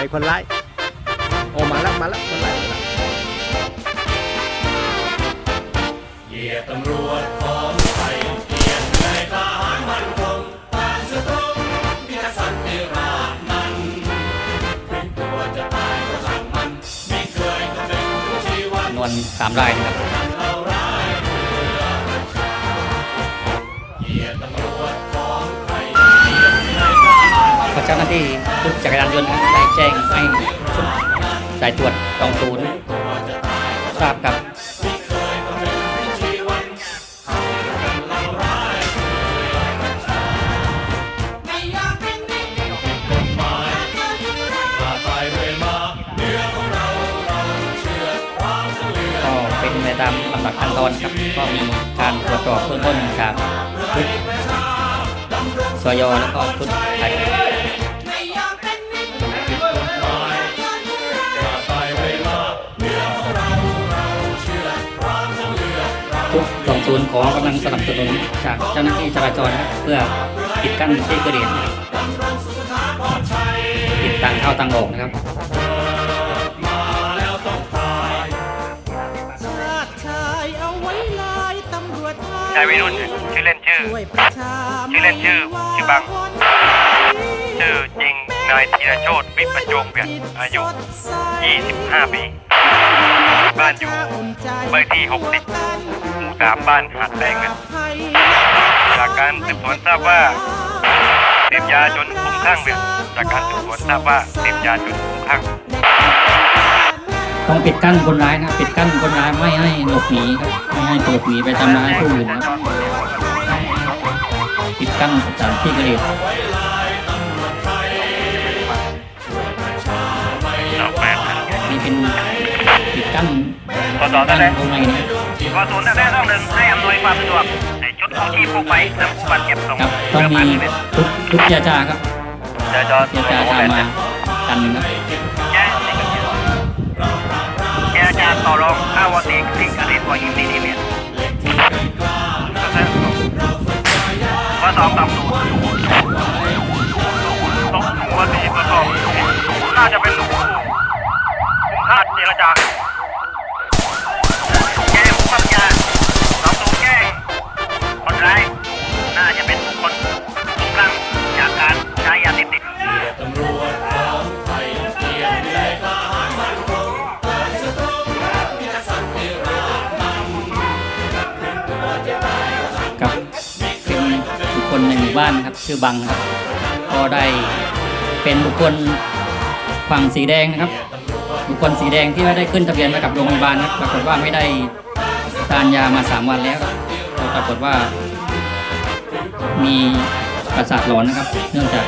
ไอ้คนร้ายโอ้มาแล้วมาแล้วคนร้ายมาแล้วเหยียดตำรวจของไทยเกียรติในทหารมันคงผ่านสตรงพิทักษ์สันติราษฎร์นั้นถึงตัวจะตายก็ช่างมันไม่เคยคำนึงถึงชีวันจำนวนสามรายนะครับ จ้าหน้าที่ชุดจักรยานยนต์ได้แจ้งให้ชุดสายตรวจกองศูนย์ทราบครับไม่เคยคำนึงถึงชีวันเราร้ายเรือประชาไม่อยากเป็นมิตามาตายเรื่อยมาเรือของเราเราเชื่อความเฉลือก็เป็นไปตามลำดับขั้นตอนครับ ก็มีการตรวจสอบเบื้องต้นจากชุดสยแล้วก็ชุดไทย ศูนย์ขอกำลังสนับสนุนจากเจ้าหน้าที่จราจรนะครับเพื่อปิดกั้นที่เกิดเหตุนะครับดำรงสุขภาพปลอดภัยปิดทางเข้าทางออกนะครับมาแล้วต้องตายชาติชายเอาไว้ลายตำรวจไทยชายวัยรุ่นชื่อเล่นชื่อช่วยประชาชื่อเล่นชื่อชื่อบังชื่อจริงนายธีรโชตวิทย์ประจงเบียดอายุ 25 ปี บ้านอยู่บ้านที่ 60หมู่ สามบ้านหาดแดงนะจากการสืบสวนทราบว่าเสพยาจนคลุ้มคลั่งเนี่ยจากการสืบสวนทราบว่าเสพยาจนคลุ้มคลั่งต้องปิดกั้นคนร้ายนะครับปิดกั้นคนร้ายไม่ให้หลบหนีครับไม่ให้หลบหนีไปทำร้ายผู้อื่นนะครับปิดกั้นสถานที่เกิดเหตุสองแปดพันนี่เป็นปิดกั้นต่อต่อได้กั้นเลยตรงไหนนะ ครับกศูนย์ได้ต้องหนึ่งให้อำนวยความสะดวกในชุดกู้ชีพกู้ภัยนำผู้บาดเจ็บส่งครับต้องมีทุกทุกเจรจาครับเจรจาเจรจาตามมากันครับแจ้งเจรจาต่อรองค่าวอตีสิ่งเกิดเหตุกว่ายิมนี่นี่เนี่ยว่าสองสามศูนย์สองหัวสี่ประกอบน่าจะเป็นหนูผมคาดเจรจา กับเป็นบุคคลในหมู่บ้านครับ ชื่อบังครับ ก็ได้เป็นบุคคลฝั่งสีแดงนะครับ บุคคลสีแดงที่ไม่ได้ขึ้นทะเบียนไว้กับโรงพยาบาลนะครับปรากฏว่าไม่ได้ทานยามาสามวันแล้วปรากฏว่ามีประสาทหลอนนะครับ เนื่องจาก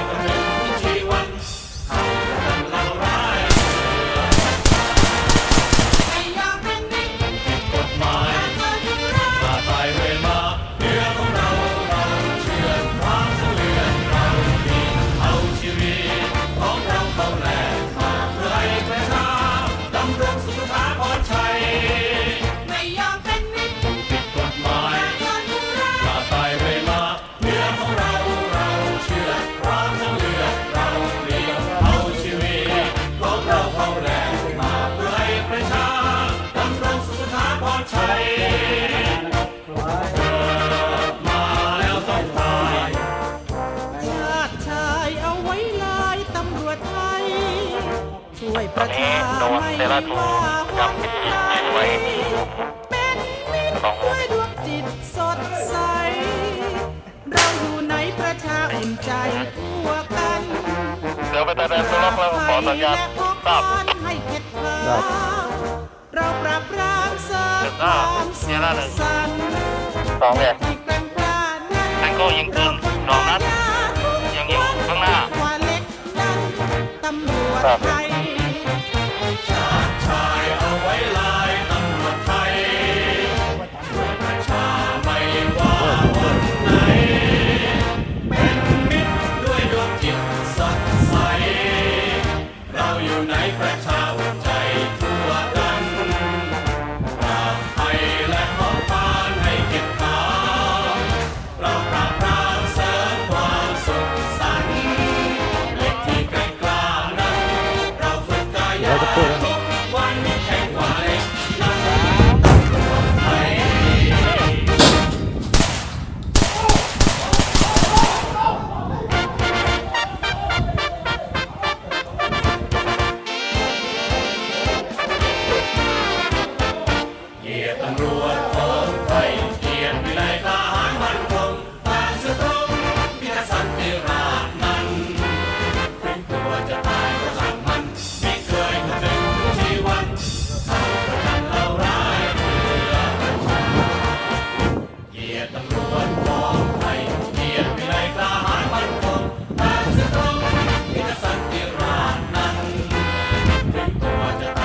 วยประชาไม่ว่าคนใดเป็นมิตรด้วยดวงจิตสดใส เราอยู่ในประชาอุ่นใจทั่วกันเดี๋ยวไปแต่แดนตัวล็อกแล้วขอสัญญาณทราบให้เข็ดขลาเราปรับรามสริมความสุขสันต์สองเนี่ยให้แกร่งกล้านั้นแทงโก้ยิงปืนสองนัดยังอยู่ข้างหน้าตำรวจไทย get them.